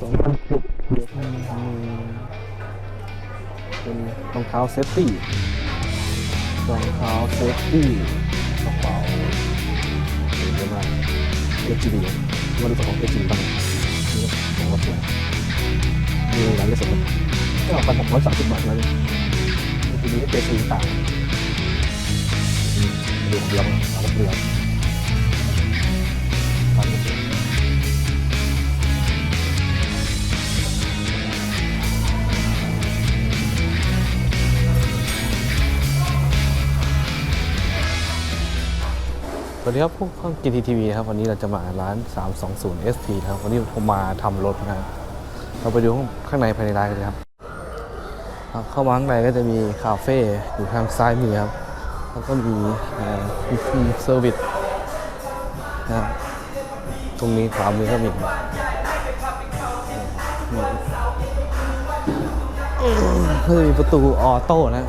สองพันสิบเป็นรองเท้าเซฟตี้รองเท้าเซฟตี้กระเป๋าเยอะมาเอจีดีว่ารู้จักของเอจีดีบ้างนี่ของรถเลยมีหลายเรื่องสดเลยก็พันหกร้อยสามสิบบาทแล้วเนี่ยทีนี้เจซีต่างดูของเราเอาของเรา วัสดีครับพวกข้อง GTTV นะครับวันนี้เราจะมาร้าน 320 SP นะครับวันนี้ผมมาทำรถนะครับเราไปดูข้างในภายในร้านกันเลยครับเข้ามาข้างในก็จะมีคาเฟ่อยู่ทางซ้ายมือครับแล้วก็มีเอ่อมีเซอร์วิสนะครับตรงนี้ขวามือก็มีก็จะมีประตูออโต้นะ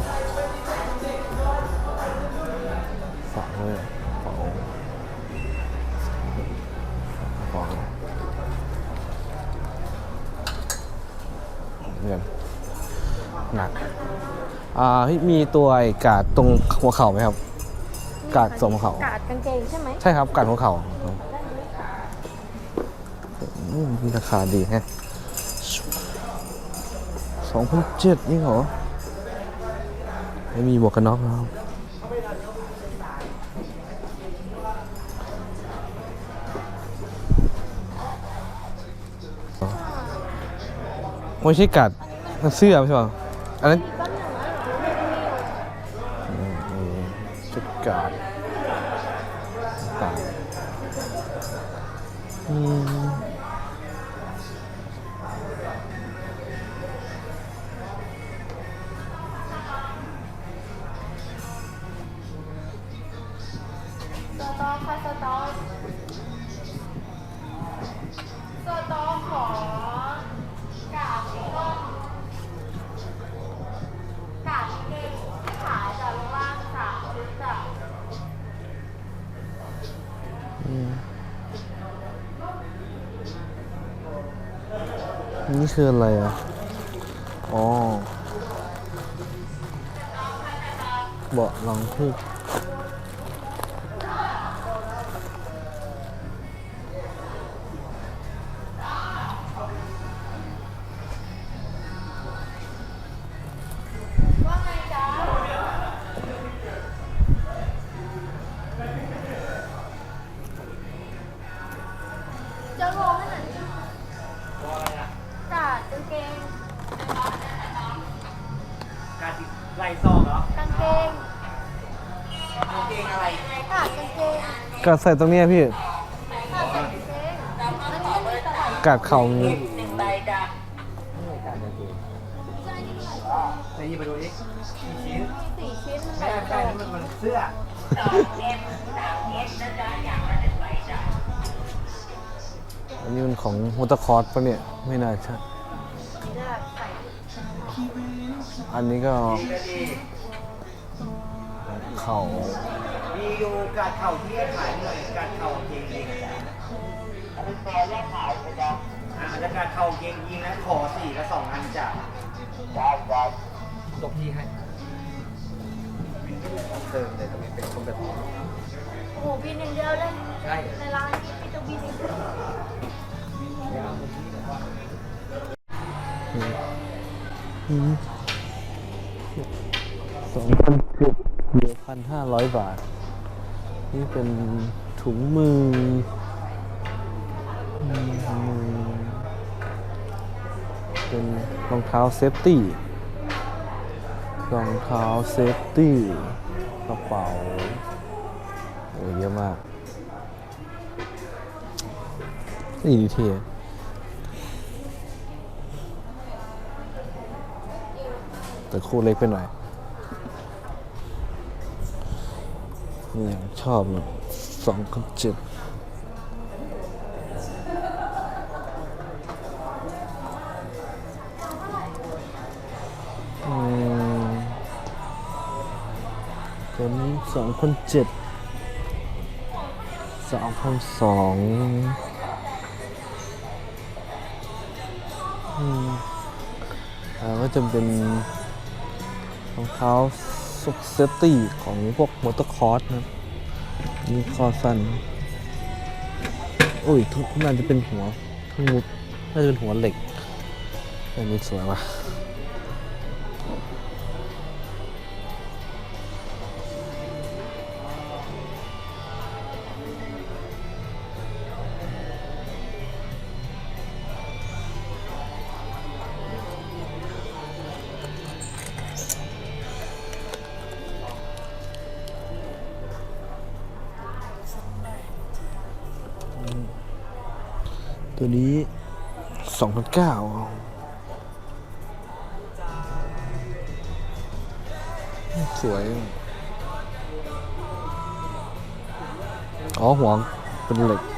อ่าพี่มีตัวไอ้กาดตรงหัวเข่าไหมครับ กาดสวมหัวเข่า กาดกางเกงใช่ไหมใช่ครับกาดหัวเข่าอืมราคาดีแฮะสองพันเจ็ดนี่เหรอ ไม่มีหมวกกันน็อกนะครับ ไม่ใช่กัดมันเสื้อไม่ใช่ป่ะอันนั้น อื นี่คืออะไรอะ อ๋อเบาะรองผู้ว่งจะจะรอใกัดใส่ตรงเนี้ยพี่กาดกางเกงอันนี้มันมีตลาดกัดเข่านี้หนึ่งใบจ้ะไปหยิบมาดูดิกี่ชิ้นมีสี่ชิ้นไม่ได้ไม่ได้นี่มันมันเสื้ออันนี้มันของมอเตอร์คอร์สปะเนี่ย ไม่น่าใช่ อันนี้ก็ดีก็ดีเข่า มีอยู่การเข่าที่ให้ขายหน่อยการเข่าเกงยิงอะอาจจะการเข่าเกงยิงนะขอสี่และสองอันจ้ะตกที่ให้เติมเลยทำไมเป็นคนแบบนี้โอ้โหบินอย่างเดียวเลยใช่ในร้านนี้มีแต่บินอย่างเดียวสองพันเจ็ดเหลือพันห้าร้อยบาท นี่เป็นถุงมือมือเป็นรองเท้าเซฟตี้รองเท้าเซฟตี้กระเป๋าโอ้เยอะมากนี่ดีเทียแต่คู่เล็กไปหน่อย เนี่ยชอบเลยสองกับเจ็ดผมสองพันเจ็ดสองพันสองอ่าก็จะเป็นรองเท้า เซฟตี้ของพวกมอเตอร์คอร์สนะมีคอสันอุ้ยทุกน่าจะเป็นหัวทั้งหมดน่าจะเป็นหัวเหล็กอันนี้สวยว่ะ ตัวนี้สองพันเก้าสวย อ๋อหัวเป็นเหล็ก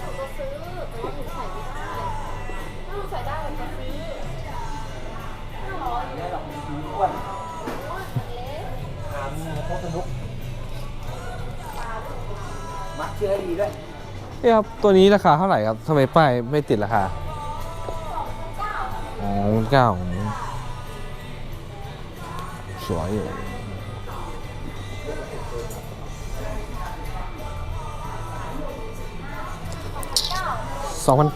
เอ้ยครับตัวนี้ราคาเท่าไหร่ครับทำไมป้ายไม่ติดราคาอ๋อเก้าสวยอยู่สองพัน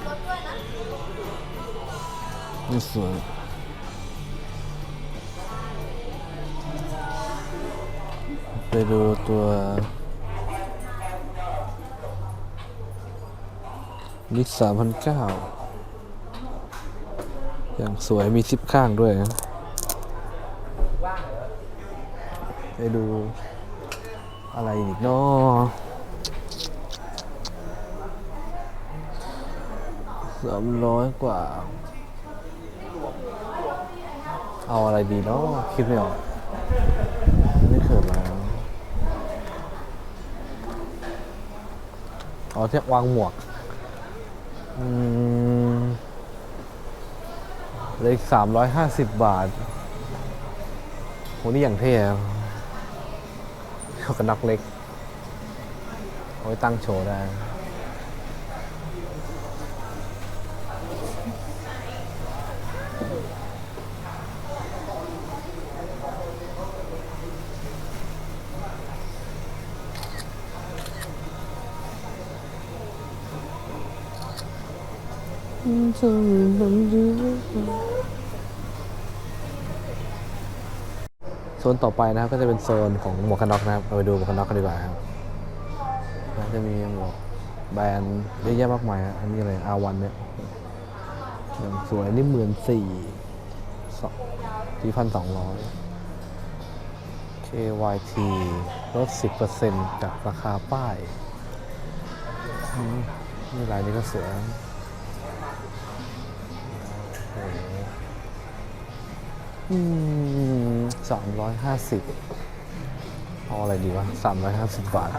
นี่สวยไปดูตัว นิสสามพันเก้าอย่างสวยมีซิปข้างด้วยนะไปดูอะไรอีกเนาะสามร้อยกว่า เอาอะไรดีเนาะคิดไม่ออก ไม่เขินแล้วเอาที่วางหมวก อืมเลขสามร้อยห้าสิบบาทโหนี่อย่างเท่ครับเขากันนักเล็กเอาไว้ตั้งโชว์ได้ โซนต่อไปนะครับก็จะเป็นโซนของหมวกกันน็อกนะครับเราไปดูหมวกกันน็อกกันดีกว่าครับจะมีหมวกแบรนด์เยอะแยะมากมายอันนี้อะไรอาวันเนี่ยอย่างสวยนี่หมื่นสี่สี่พันสองร้อย KYT ลดสิบเปอร์เซ็นต์จากราคาป้ายนี่ลายนี้ก็สวย สามร้อยห้าสิบเอาอะไรดีวะสามร้อยห้าสิบบาท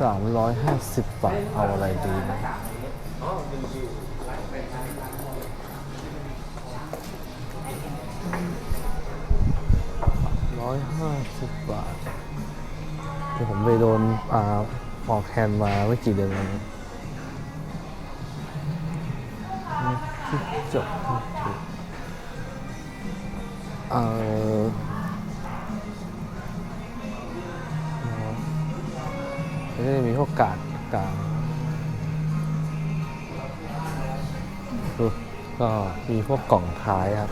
สามร้อยห้าสิบบาท เอาอะไรดีนะร้อยห้าสิบบาทที่ผมไปโดนอ่าออกแฮนมาไม่กี่เดือนแล้วนะที่จบ เอ่อแล้วก็จะมีพวกกาดกาดดูก็มีพวกกล่องท้ายครับ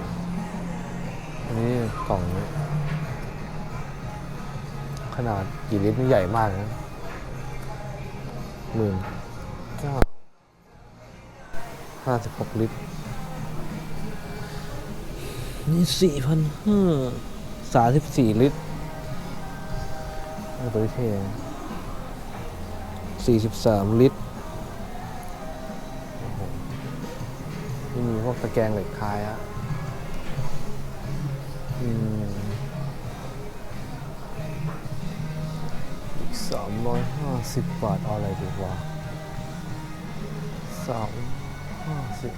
อันนี้กล่อง ขนาดกี่ลิตรนี่ใหญ่มากนะหมื่นเก้าห้าสิบหกลิตร นี่สี่พันห้าสามสิบสี่ลิตรเอาตัวเท่สี่สิบสามลิตรนี่มีพวกตะแกรงเหล็กคายอะอืมอีกสามร้อยห้าสิบบาทอาอะไรดีวะสามห้าสิบ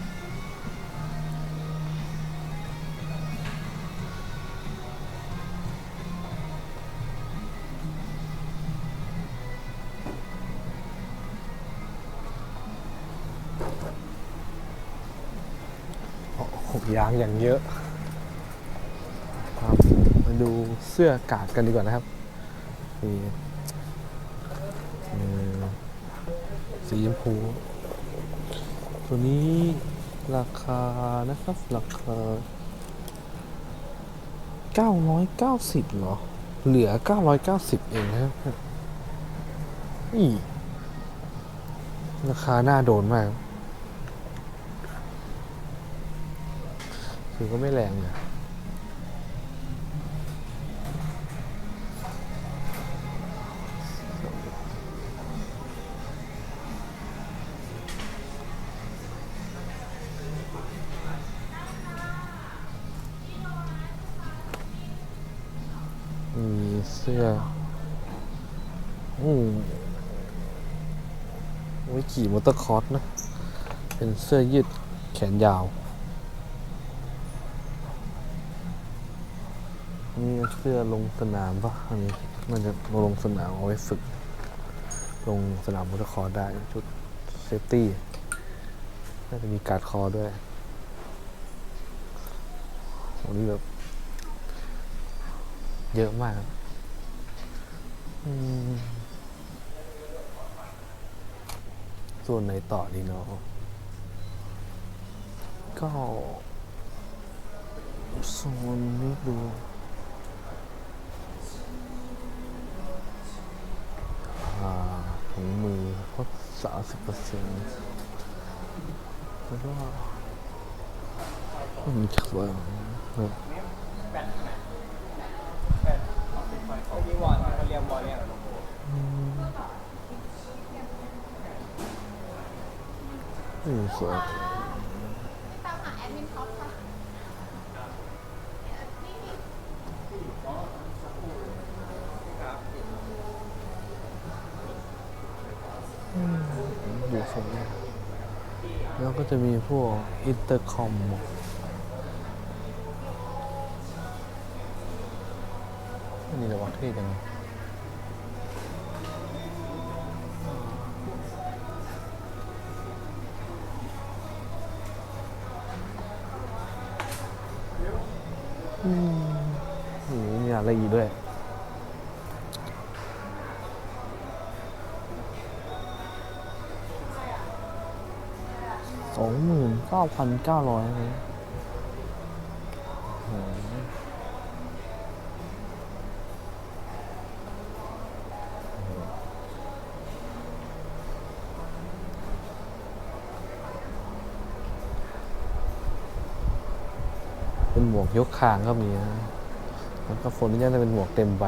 ยางอย่างเยอะมาดูเสื้อกาดกันดีกว่านะครับนี่สีชมพูตัวนี้ราคานะครับ ราคา 990 เหรอ เหลือ 990 เองนะครับนี่ราคาน่าโดนมาก คือก็ไม่แรงเนี่ยมีเสื้ออืมไว้ขี่มอเตอร์คอร์สนะ เป็นเสื้อยืดแขนยาว นี่เสื้อลงสนามปะอันนี้มันจะมาลงสนามเอาไว้ฝึก ลงสนามมอเตอร์คอร์ได้ชุดเซฟตี้น่าจะมีการ์ดคอด้วยวันนี้แบบ เยอะมากครับส่วนไหนต่อดีเนาะก็โซนนี้ดู อ่า ถุงมือลดสามสิบเปอร์เซ็นต์แล้วก็มีจักรวาลครับมีวอร์ดเขาเรียกวอร์ดเนี่ยอืมสวย ตามหาแอดมินท็อปค่ะ ดูสวยแล้วก็จะมีพวกอินเตอร์คอมนนี้ระวังเท่จังอืมนี่มีอะไรอีกด้วย เก้าพันเก้าร้อยเลยหเป็นหมวกยกคางก็มีนะแล้วก็โฟนนี่จะเป็นหมวกเต็มใบ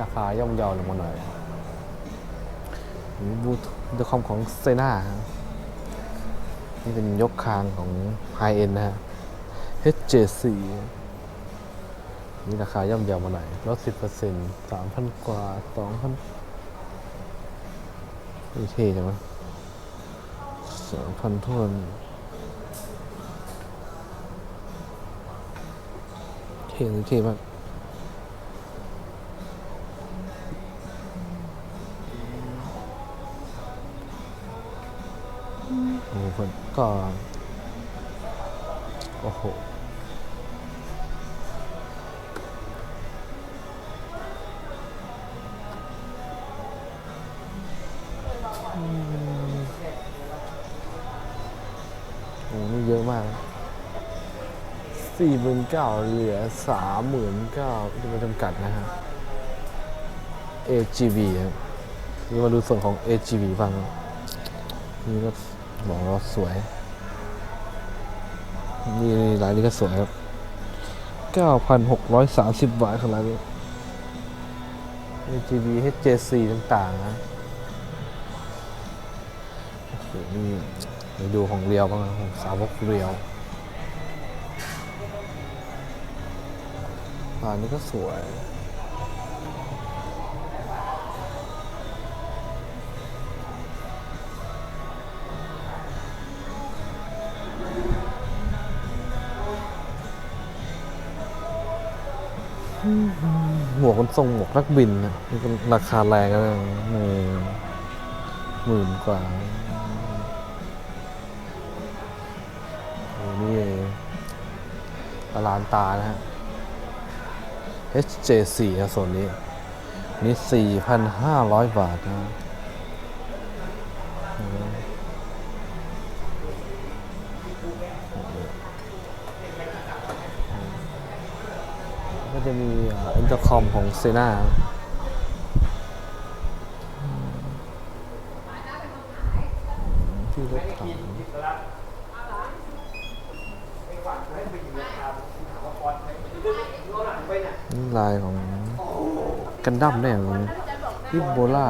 ราคาย่อมเยาลงมาหน่อยบูทเดอะคอมของเซน่าครับ นี่เป็นยกคางของ High End นะฮะ HJ4 นี่ราคาย่อมเยาวมาหน่อยลด10%เปอร์เซ็นต์สามพันกว่าสองพันนี่เท่จังวะสองพันทวนเท่เลยเท่มาก โอ้โหคนก็ โอ้โห โอ้โหนี่เยอะมากสี่หมื่นเก้าเหลือสามหมื่นเก้าที่มันจำกัดนะฮะ AGV ครับนี่มาดูส่วนของ AGV บ้างนี่ก็ บอกว่าสวย นี่นี่ร้านนี้ก็สวยครับ 9,630 บาทของร้านนี้ AGV HJC ต่างๆนะโอ้โหนี่ไปดูของเรียวบ้างนะของสาวกเรียวร้านนี้ก็สวย วกมันทรงหมวกนักบินนะราคาแรงนะหมื่นหมื่นกว่าโอ้นี่ตลานตานะฮะ HJ4 นะโซนนี้ นี่ 4,500 บาทนะ จะมีอินเตอร์คอมของเซนาที่รถถังนี่ลายของกันดั้มเนี่ยฮิบโบล่า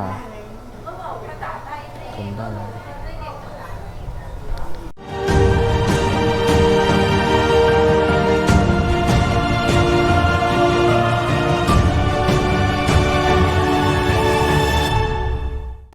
กันดั้ม